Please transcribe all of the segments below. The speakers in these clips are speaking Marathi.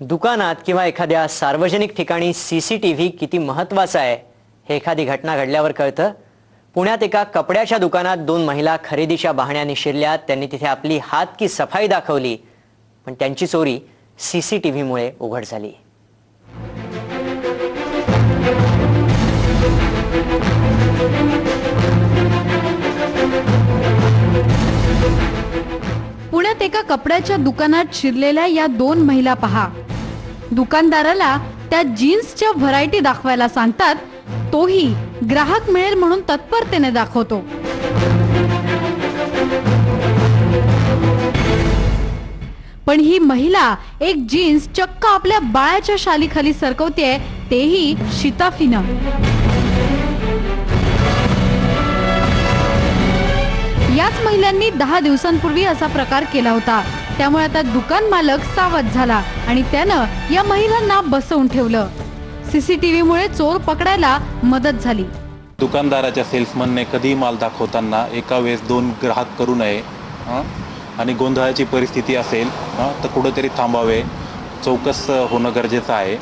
दुकानात किंवा एखाद्या सार्वजनिक ठिकाणी सी सी टी व्ही किती महत्त्वाचा आहे हे एखादी घटना घडल्यावर कळतं. पुण्यात एका कपड्याच्या दुकानात दोन महिला खरेदीच्या बहाण्याने शिरल्या त्यांनी तिथे आपली हात की सफाई दाखवली पण त्यांची चोरी सी सी टी व्हीमुळे उघड झाली. पुण्यात एका कपड्याच्या दुकानात शिरलेल्या या दोन महिला पहा. दुकानदाराला त्या जीन्सच्या व्हरायटी दाखवायला सांगतात तोही ग्राहक मिळेल म्हणून तत्परतेने दाखवतो. पण ही महिला एक जीन्स चक्क आपल्या बाळाच्या शालीखाली सरकवतेय तेही शिताफीनं. याच महिलांनी दहा दिवसांपूर्वी असा प्रकार केला होता. त्यामुळे आता दुकान मालक सावध झाला आणि त्यानं या महिलांना बसवून ठेवलं. सीसीटीव्ही मुळे चोर पकडायला मदत झाली. दुकानदाराच्या सेल्समनने कधीही माल दाखवताना एका वेळेस दोन ग्राहक करू नये हं? आणि गोंधळाची परिस्थिती असेल हं, तर कुठंतरी थांबावे. चौकस होणं गरजेचं आहे.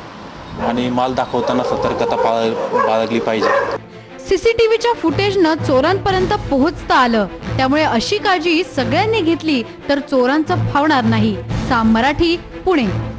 आणि माल दाखवताना सतर्कता पाळ बाळगली पाहिजे. सीसीटीव्हीच्या फुटेजनं चोरांपर्यंत पोहोचता आलं. त्यामुळे अशी काळजी सगळ्यांनी घेतली तर चोरांचं फावणार नाही. साम मराठी पुणे.